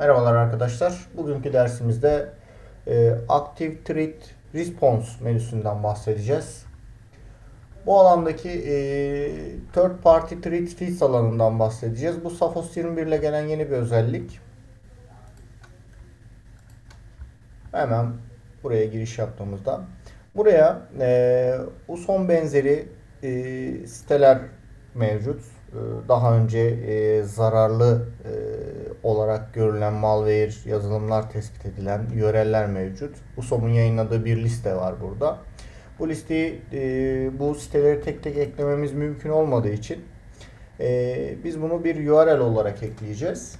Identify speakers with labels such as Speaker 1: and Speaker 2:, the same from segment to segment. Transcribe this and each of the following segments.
Speaker 1: Merhabalar arkadaşlar. Bugünkü dersimizde e, Active Threat Response menüsünden bahsedeceğiz. Bu alandaki e, Third Party Threat Feeds alanından bahsedeceğiz. Bu Safos 21 ile gelen yeni bir özellik. Hemen buraya giriş yaptığımızda buraya e, USON benzeri e, siteler mevcut. E, Daha önce e, zararlı e, olarak görülen malware yazılımlar tespit edilen URL'ler mevcut. USOM'un yayınladığı bir liste var burada. Bu listeyi e, bu siteleri tek tek eklememiz mümkün olmadığı için e, biz bunu bir URL olarak ekleyeceğiz.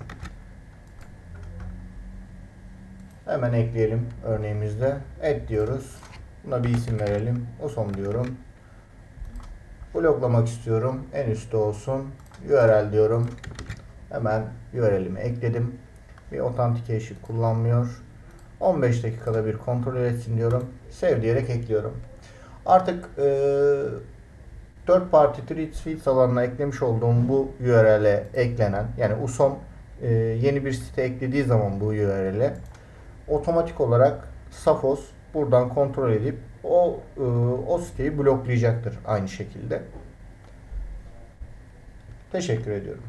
Speaker 1: Hemen ekleyelim örneğimizde. Add diyoruz. Buna bir isim verelim. USOM diyorum. Bloklamak istiyorum. En üstte olsun. URL diyorum. Hemen URL'imi ekledim. Bir authentication kullanmıyor. 15 dakikada bir kontrol etsin diyorum. Save diyerek ekliyorum. Artık e, third party treat feeds alanına eklemiş olduğum bu URL'e eklenen yani USOM e, yeni bir site eklediği zaman bu URL'e otomatik olarak Safos buradan kontrol edip o e, o siteyi bloklayacaktır aynı şekilde. Teşekkür ediyorum.